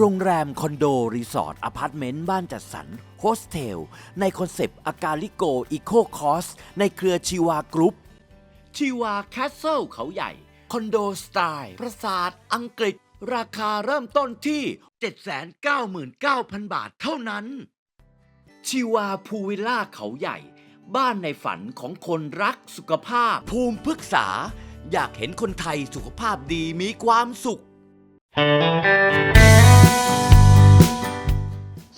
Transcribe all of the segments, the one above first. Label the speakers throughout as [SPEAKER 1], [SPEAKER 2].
[SPEAKER 1] โรงแรม คอนโด รีสอร์ทอพาร์ตเมนต์ บ้านจัดสรรโฮสเทล ในคอนเซปต์อากาลิโกอีโคคอส ในเครือชีวากรุ๊ปชีวาแคสเซิลเขาใหญ่ คอนโดสไตล์ ปราสาทอังกฤษ ราคาเริ่มต้นที่ 799,000 บาทเท่านั้น ชีวาพูวิลล่าเขาใหญ่ บ้านในฝันของคนรักสุขภาพ ภูมิพึกษา อยากเห็นคนไทยสุขภาพดีมีความสุข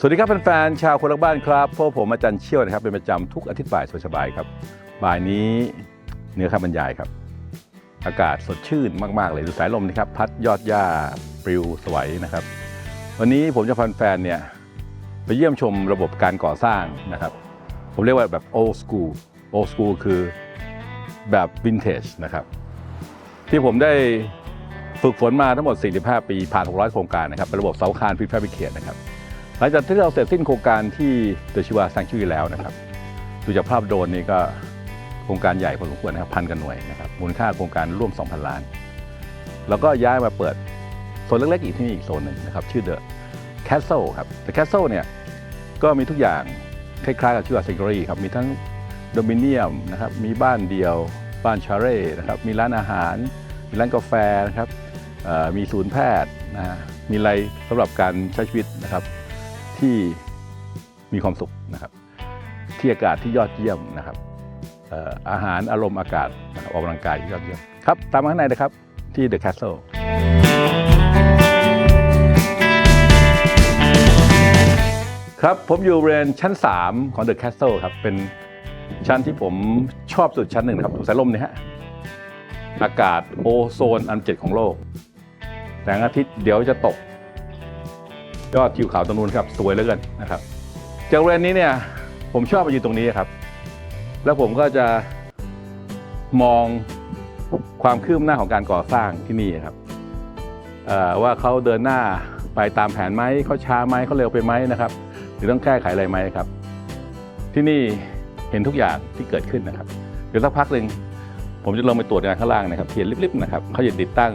[SPEAKER 2] สวัสดีครับแฟนๆชาวคนรักบ้านครับพวกผมอาจารย์เชี่ยวนะครับ เป็นประจำทุกอาทิตย์บ่ายสบายๆครับ บ่ายนี้เนื้อคำบรรยายครับ อากาศสดชื่นมากๆเลยดูสายลมนะครับ พัดยอดหญ้าปลิวสวยนะครับ วันนี้ผมจะพาแฟนๆเนี่ยไปเยี่ยมชมระบบการก่อสร้างนะครับ ผมเรียกว่าแบบ old school old school คือแบบ vintage นะครับ ที่ผมได้ฝึกฝนมาทั้งหมด 45 ปีผ่าน 600 โครงการนะครับเป็นระบบเสาคานพิพาบิเคตนะครับ หลังจากที่เราเสร็จสิ้นโครงการที่เดชิวาสังชื่อแล้วนะครับดูจากภาพโดรนนี่ก็โครงการใหญ่พอสมควรนะครับพันกันหน่วยนะครับมูลค่าโครงการร่วม 2,000 ล้าน แล้วก็ย้ายมาเปิดโซนเล็กๆอีกที่นี่อีกโซนหนึ่งนะครับชื่อเดอะแคสเซิลครับแต่แคสเซิลเนี่ยก็มีทุกอย่างคล้ายๆกับชื่อว่าซิงเกิลครับมีทั้งโดมิเนียมนะครับมีบ้านเดียวบ้านชาเร่นะครับมีร้านอาหาร มีร้านกาแฟนะครับมีศูนย์แพทย์นะฮะมีอะไรสำหรับการใช้ชีวิตนะครับ ที่มีความสุขนะครับ ที่อากาศที่ยอดเยี่ยมนะครับอาหารอารมณ์อากาศนะครับออกกำลังกายที่ยอดเยี่ยมครับ ตามมาข้างในนะครับที่ The Castle ครับผมอยู่บริเวณชั้น 3 ของ The Castle ครับ เป็นชั้นที่ผมชอบสุดชั้นหนึ่งนะครับสายลมเนี่ยฮะอากาศโอโซนอันเจ็ดของโลก แสงอาทิตย์เดี๋ยวจะตก ยอดทิวเขาตรงนู้นครับสวยเหลือเกินนะครับจากบริเวณนี้เนี่ยผมชอบไปอยู่ตรงนี้ครับ แล้วผมก็จะมองความคืบหน้าของการก่อสร้างที่นี่ครับว่าเขาเดินหน้าไปตามแผนไหมเขาช้าไหมเขาเร็วไปไหมนะครับ หรือต้องแก้ไขอะไรไหมครับ ที่นี่เห็นทุกอย่างที่เกิดขึ้นนะครับ เดี๋ยวสักพักหนึ่งผมจะลงไปตรวจงานข้างล่างนะครับเทียนลิบๆนะครับเขาจะติดตั้ง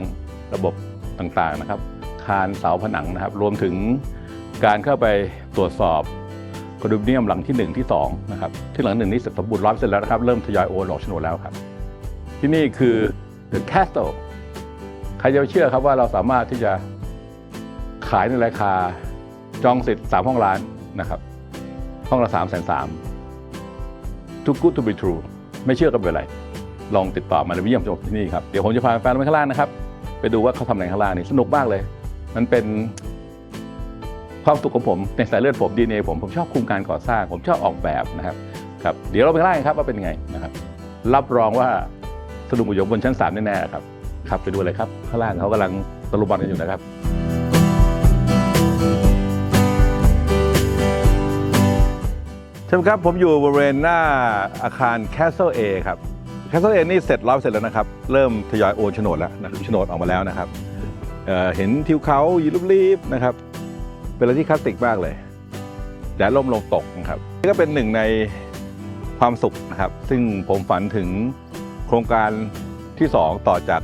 [SPEAKER 2] ระบบต่างๆนะครับ คานเสาผนังนะครับ รวมถึงการเข้าไปตรวจสอบคอนโดมิเนียมหลังที่ 1 ที่2นะครับที่หลังหนึ่งนี้เสร็จสมบูรณ์ร้อยเสร็จแล้วนะครับ เริ่มทยอยโอนออกโฉนดแล้วครับ ที่นี่คือ The Castle ใครจะไปเชื่อครับว่าเราสามารถที่จะขายในราคาจองสิทธิ์3ห้องร้านนะครับ ห้องละ3ามแสนสาม Too good to be true ไม่เชื่อก็ไม่เป็นไร ลองติดต่อมาในวิเยี่ยมชมที่นี่ครับ เดี๋ยวผมจะพาแฟนไปข้างล่างนะครับ ไปดูว่าเขาทำอะไรข้างล่างนี่สนุกมากเลย มันเป็นความสุขของผมในสายเลือดผมดีเอผมผมชอบคุมการก่อสร้าง ผมชอบออกแบบนะครับครับเดี๋ยวเราไปข้างล่างครับว่าเป็นยังไงนะครับ รับรองว่าสนุกอยู่บนชั้นสามแน่ๆครับครับไปดูเลยครับ ข้างล่างเขากำลังตะลุมบอลกันอยู่นะครับใช่ครับผมอยู่บริเวณหน้าอาคาร Castle A ครับ Castle A นี่เสร็จร้อยเสร็จแล้วนะครับ เริ่มทยอยโอนโฉนดแล้วนะครับโฉนดออกมาแล้วนะครับ เเห็นทิวเขายีรุบรีบนะครับ เป็นอะไรที่คลาสสิกมากเลยแดดล่มลงตกนะครับนี่ก็เป็นหนึ่งในความสุขนะครับ ซึ่งผมฝันถึงโครงการที่ 2 ต่อจาก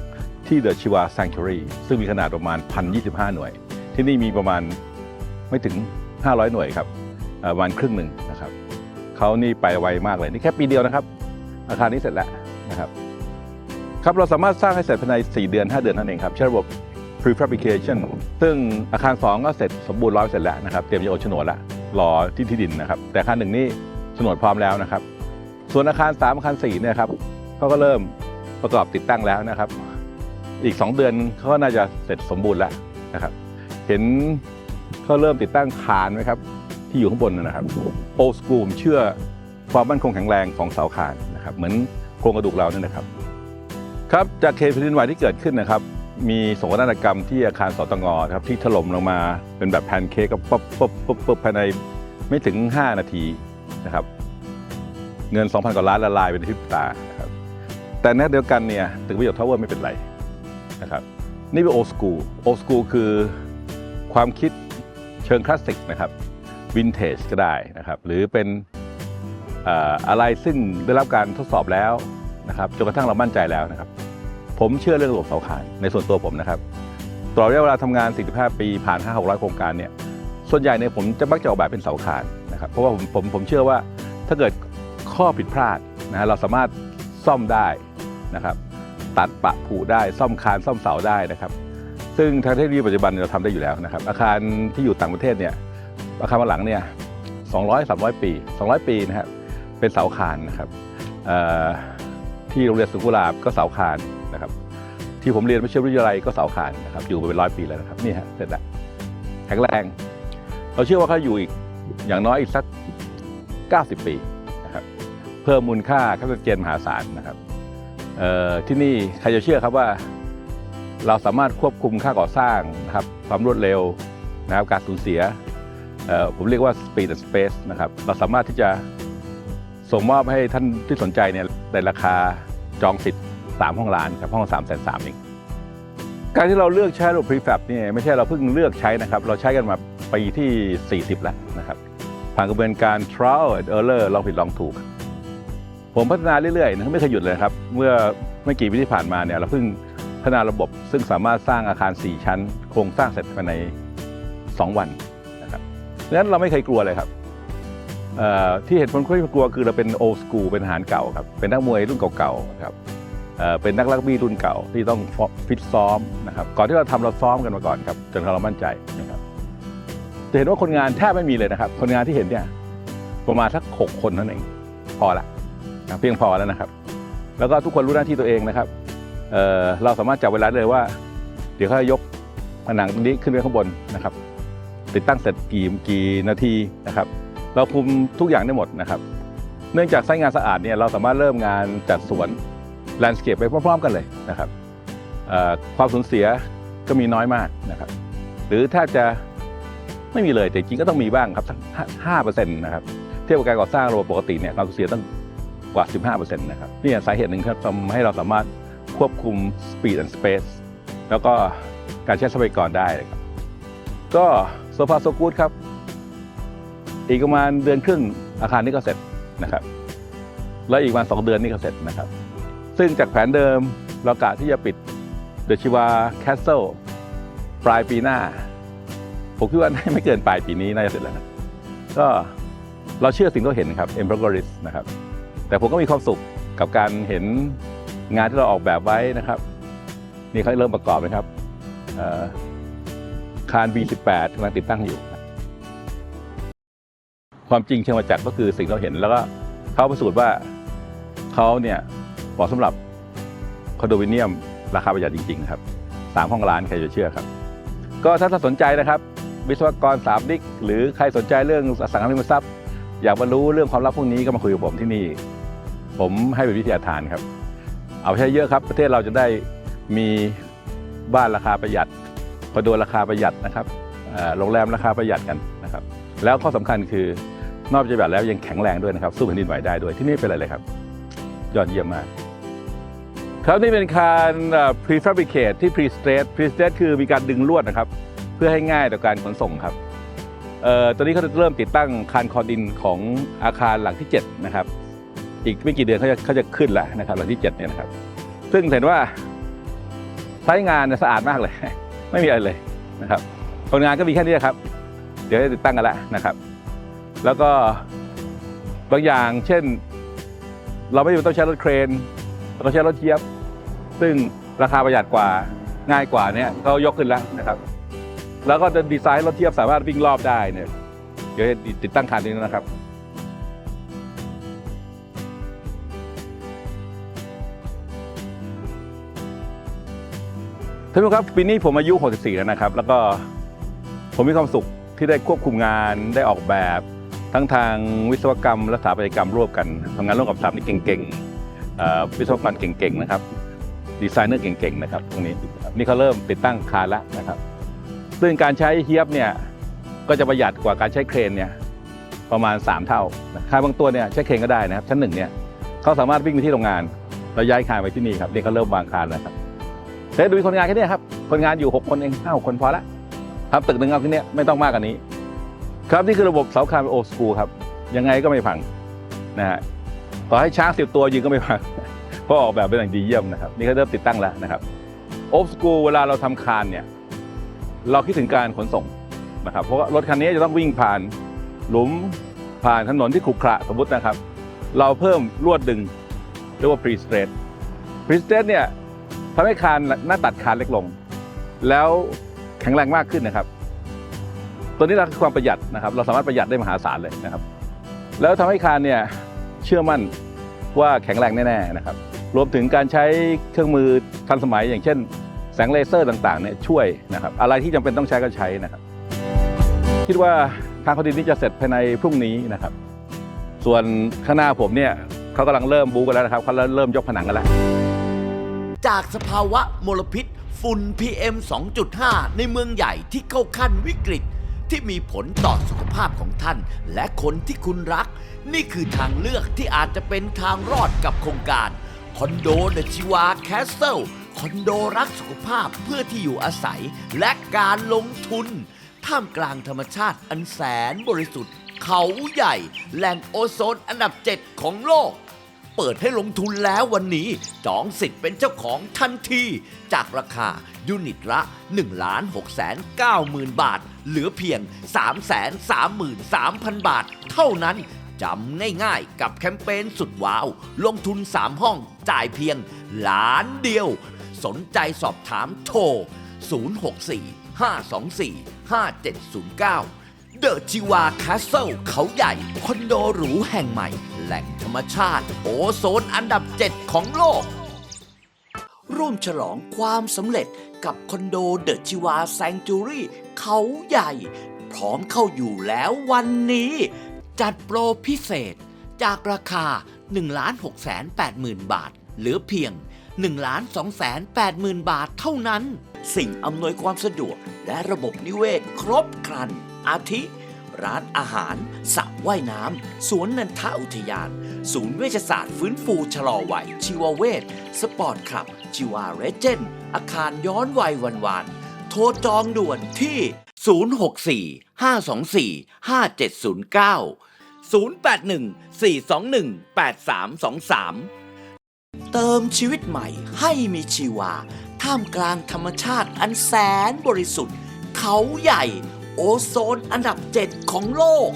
[SPEAKER 2] ที่เดอะชิวา Sanctuary ซึ่งมีขนาดประมาณ 1,025 หน่วย ที่นี่มีประมาณไม่ถึง 500 หน่วยครับประมาณครึ่งหนึ่งนะครับเขานี่ไปไวมากเลย นี่แค่ปีเดียวนะครับ อาคารนี้เสร็จแล้วนะครับ ครับเราสามารถสร้างให้เสร็จภายใน 4 เดือน 5 เดือนนั่นเองครับใช้ระบบ prefabrication ซึ่งอาคาร 2 ก็เสร็จสมบูรณ์ร้อยเสร็จแล้วนะครับ เตรียมจะโอนโฉนดแล้วรอที่ที่ดินนะครับ แต่อาคารหนึ่งนี่โฉนดพร้อมแล้วนะครับ ส่วนอาคาร 3 อาคาร4เนี่ยครับเขาก็เริ่มประกอบติดตั้งแล้วนะครับ อีก 2 เดือนเขาก็น่าจะเสร็จสมบูรณ์แล้วนะครับ เห็นเขาเริ่มติดตั้งคานไหมครับ ที่อยู่ข้างบนนะครับโอสกูมเชื่อความมั่นคงแข็งแรงของเสาคานนะครับ เหมือนโครงกระดูกเราเนี่ยนะครับ ครับจากเหตุแผ่นดินไหวที่เกิดขึ้นนะครับ มีโศกนาฏกรรมที่อาคารสตงครับที่ถล่มลงมาเป็นแบบแพนเค้กก็ปุ๊บปุ๊บปุ๊บปุ๊บภายในไม่ถึง 5 นาทีนะครับ เงิน 2,000 กว่าล้านละลายเป็นพริบตาครับแต่ในเดียวกันเนี่ยตึกวิโยทาวเวอร์ไม่เป็นไรนะครับนี่เป็นโอสกูโอสกูคือความคิดเชิงคลาสสิกนะครับวินเทจก็ได้นะครับ หรือเป็นอะไรซึ่งได้รับการทดสอบแล้วนะครับจนกระทั่งเรามั่นใจแล้วนะครับ ผมเชื่อเรื่องระบบเสาขานในส่วนตัวผมนะครับตลอดระยะเวลาทำงาน 45 ปีผ่าน 5 600 โครงการเนี่ยส่วนใหญ่เนี่ยผมจะมักจะออกแบบเป็นเสาขานนะครับเพราะว่าผมผมผมเชื่อว่าถ้าเกิดข้อผิดพลาดนะฮะเราสามารถซ่อมได้นะครับ ตัดปะผุได้ซ่อมคานซ่อมเสาได้นะครับ ซึ่งทางเทคโนโลยีปัจจุบันเราทำได้อยู่แล้วนะครับ อาคารที่อยู่ต่างประเทศเนี่ยอาคารมาหลังเนี่ย200 300 ปี 200 ปีนะครับเป็นเสาคานนะครับที่โรงเรียนสุขุลาบก็เสาคาน นะครับที่ผมเรียนวิทยาวิทยาลัยก็เสาคานนะครับอยู่มาเป็นร้อยปีแล้วนะครับนี่ฮะเสร็จแล้วแข็งแรง เราเชื่อว่าเขาอยู่อีกอย่างน้อยอีกสัก 90 ปีนะครับเพิ่มมูลค่าคาปิตเจนมหาศาลนะครับที่นี่ใครจะเชื่อครับว่าเราสามารถควบคุมค่าก่อสร้างนะครับความรวดเร็วนะครับการสูญเสียผมเรียกว่า speed and space นะครับเราสามารถที่จะส่งมอบให้ท่านที่สนใจเนี่ยในราคาจองสิทธิ์ 3 ห้องล้านครับห้อง3ามแสนสามองการที่เราเลือกใช้ระบบ prefab เนี่ยไม่ใช่เราเพิ่งเลือกใช้นะครับ เราใช้กันมาปีที่ 40 แล้วนะครับ ผ่านกระบวนการ trial and error ลองผิดลองถูก ผมพัฒนาเรื่อยๆนะไม่เคยหยุดเลยครับ เมื่อไม่กี่ปีที่ผ่านมาเนี่ยเราเพิ่งพัฒนาระบบซึ่งสามารถสร้างอาคาร 4 ชั้น โครงสร้างเสร็จภายใน 2 วันนะครับดังนั้นเราไม่เคยกลัวเลยครับที่เห็นคนค่อยกลัวคือเราเป็น old school เป็นทหารเก่าครับเป็นนักมวยรุ่นเก่าๆนะครับ เป็นนักรักบี้รุ่นเก่าที่ต้องฟิตซ้อมนะครับก่อนที่เราทำเราซ้อมกันมาก่อนครับจนเรามั่นใจนะครับจะเห็นว่าคนงานแทบไม่มีเลยนะครับ คนงานที่เห็นเนี่ยประมาณสักหกคนเท่านั้นเองพอละเพียงพอแล้วนะครับ แล้วก็ทุกคนรู้หน้าที่ตัวเองนะครับเเราสามารถจับเวลาเลยว่า เดี๋ยวเขาจะยกผนังตรงนี้ขึ้นไปข้างบนนะครับ ติดตั้งเสร็จกี่กี่นาทีนะครับ เราคุมทุกอย่างได้หมดนะครับ เนื่องจากไซต์งานสะอาดเนี่ยเราสามารถเริ่มงานจัดสวน แลนด์สเคปไปพร้อมๆกันเลยนะครับความสูญเสียก็มีน้อยมากนะครับ หรือแทบจะไม่มีเลยแต่จริงก็ต้องมีบ้างครับสักห้าเปอร์เซ็นต์นะครับเทียบกับการก่อสร้างระบบปกติเนี่ยความสูญเสียต้องกว่า 15%นะครับนี่สาเหตุหนึ่งครับทำให้เราสามารถควบคุม speed and space แล้วก็การใช้ทรัพยากรได้เลยครับก็โซฟาโซกูดครับ อีกประมาณเดือนครึ่งอาคารนี้ก็เสร็จนะครับ แล้วอีกประมาณสองเดือนนี่ก็เสร็จนะครับ ซึ่งจากแผนเดิมเรากะที่จะปิดเดชิวาแคสเซิลปลายปีหน้า ผมคิดว่าไม่เกินปลายปีนี้น่าจะเสร็จแล้วนะก็เราเชื่อสิ่งที่เราเห็นครับ e m p r o g r e s s นะครับ แต่ผมก็มีความสุขกับการเห็นงานที่เราออกแบบไว้นะครับ นี่เขาเริ่มประกอบนะครับคาน B18 กำลังติดตั้งอยู่ ความจริงเชิงประจักษ์ก็คือสิ่งที่เราเห็นแล้วก็เขาพิสูจน์ว่าเขาเนี่ย มาะสำหรับคอนโดมิเนียมราคาประหยัดจริงๆครับสามห้องล้านใครจะเชื่อครับ ก็ถ้าสนใจนะครับวิศวกรสามดิกหรือใครสนใจเรื่องอสังหาริมทรัพย์ อยากมารู้เรื่องความลับพวกนี้ก็มาคุยกับผมที่นี่ ผมให้เป็นวิทยาทานครับ เอาใช้เยอะครับ ประเทศเราจะได้มีบ้านราคาประหยัดคอนโดราคาประหยัดนะครับโรงแรมราคาประหยัดกันนะครับ แล้วข้อสำคัญคือนอกจากแบบแล้วยังแข็งแรงด้วยนะครับ สู้แผ่นดินไหวได้ด้วยที่นี่เป็นอะไรเลยครับ ยอดเยี่ยมมาก ครับนี่เป็นคาน prefabricate ที่ pre-stress pre-stress คือมีการดึงลวดนะครับ เพื่อให้ง่ายต่อการขนส่งครับเอ่อตอนนี้เขาจะเริ่มติดตั้งคานคอนดินของอาคารหลังที่ 7 นะครับ อีกไม่กี่เดือนเขาจะเขาจะขึ้นแล้วนะครับหลังที่ 7 เนี่ยนะครับ ซึ่งเห็นว่าใช้งานสะอาดมากเลย ไม่มีอะไรเลยนะครับคนงานก็มีแค่นี้ครับ เดี๋ยวจะติดตั้งกันแล้วนะครับ แล้วก็บางอย่างเช่น เราไม่ต้องใช้รถเครนเราใช้รถเทียบ ซึ่งราคาประหยัดกว่าง่ายกว่าเนี่ยเขายกขึ้นแล้วนะครับ แล้วก็จะดีไซน์รถเทียบสามารถวิ่งรอบได้เนี่ยเดี๋ยวติดตั้งคันนี้นะครับท่านผู้ชมครับปีนี้ผมอายุ 64 แล้วนะครับ แล้วก็ผมมีความสุขที่ได้ควบคุมงานได้ออกแบบ ทั้งทางวิศวกรรมและสถาปัตยกรรมร่วมกันทำงานร่วมกับสถาปนิกเก่งๆวิศวกรเก่งๆนะครับ ดีไซเนอร์เก่งๆนะครับตรงนี้นี่เขาเริ่มติดตั้งคานแล้วนะครับ ซึ่งการใช้เฮียบเนี่ยก็จะประหยัดกว่าการใช้เครนเนี่ยประมาณ 3 เท่าคานบางตัวเนี่ยใช้เครนก็ได้นะครับชั้นหนึ่งเนี่ยเขาสามารถวิ่งไปที่โรงงานแล้วย้ายคานไปที่นี่ครับนี่เขาเริ่มวางคานแล้วครับเฮ้ยดูคนงานแค่นี้ครับคนงานอยู่ 6 คนเองห้าคนพอละครับตึกหนึ่งเอาแค่นี้ไม่ต้องมากกว่านี้ ครับนี่คือระบบเสาคานโอสกูครับยังไงก็ไม่พังนะฮะต่อให้ช้างสิบตัวยืนก็ไม่พัง เพราะออกแบบเป็นอย่างดีเยี่ยมนะครับ นี่ก็เริ่มติดตั้งแล้วนะครับโอฟสกูเวลาเราทำคานเนี่ยเราคิดถึงการขนส่งนะครับ เพราะว่ารถคันนี้จะต้องวิ่งผ่านหลุมผ่านถนนที่ขรุขระสมมตินะครับ เราเพิ่มลวดดึงเรียกว่า pre straight pre straight เนี่ยทำให้คานหน้าตัดคานเล็กลง แล้วแข็งแรงมากขึ้นนะครับ ตัวนี้เราคือความประหยัดนะครับ เราสามารถประหยัดได้มหาศาลเลยนะครับ แล้วทำให้คานเนี่ยเชื่อมั่นว่าแข็งแรงแน่ๆนะครับ รวมถึงการใช้เครื่องมือทันสมัย อย่างเช่น แสงเลเซอร์ต่างๆเนี่ยช่วยนะครับอะไรที่จำเป็นต้องใช้ก็ใช้นะครับ คิดว่าทางคดินนี้จะเสร็จภายในพรุ่งนี้นะครับ ส่วนข้างหน้าผมเนี่ยเขากำลังเริ่มบูกันแล้วนะครับเขาเริ่มยกผนังกันแล้ว
[SPEAKER 1] จากสภาวะมลพิษฝุ่น PM 2.5 ในเมืองใหญ่ที่เข้าขั้นวิกฤต ที่มีผลต่อสุขภาพของท่าน และคนที่คุณรัก นี่คือทางเลือกที่อาจจะเป็นทางรอดกับโครงการ คอนโดเดชิวาแคสเซิลคอนโดรักสุขภาพเพื่อที่อยู่อาศัยและการลงทุน ท่ามกลางธรรมชาติอันแสนบริสุทธิ์ เขาใหญ่ แหล่งโอโซนอันดับ 7 ของโลก เปิดให้ลงทุนแล้ววันนี้ จองสิทธิ์เป็นเจ้าของทันที จากราคายูนิตละ1ล้าน6แสน9หมื่นบาท เหลือเพียง3แสน3 3 0 0 0 บาท เท่านั้น จำง่ายๆ กับแคมเปญสุดว้าว ลงทุน 3 ห้องจ่ายเพียงล้านเดียว สนใจสอบถามโทร 064 524 5709 เดอะจิวาคาสเซิลเขาใหญ่ คอนโดหรูแห่งใหม่ แหล่งธรรมชาติ โอโซนอันดับ 7 ของโลก ร่วมฉลองความสำเร็จกับคอนโดเดอะจิวาแซงจูรี่เขาใหญ่ พร้อมเข้าอยู่แล้ววันนี้ จัดโปรพิเศษจากราคา 1 6 8 0 0 0 0 บาทเหลือเพียง 1 2 8 0 0 0 0 บาทเท่านั้น สิ่งอำนวยความสะดวกและระบบนิเวศครบครัน อาทิ ร้านอาหารสระว่ายน้ำ สวนนันทอุทยาน ศูนย์เวชศาสตร์ฟื้นฟูชะลอวัย ชีวเวชสปอร์ตคลับ ชีวาเรเจน อาคารย้อนวัยวันวาน โทรจองด่วนที่ 064 524 5709 081 421 8323 เติมชีวิตใหม่ให้มีชีวา ท่ามกลางธรรมชาติอันแสนบริสุทธิ์ เขาใหญ่ โอโซนอันดับ7ของโลก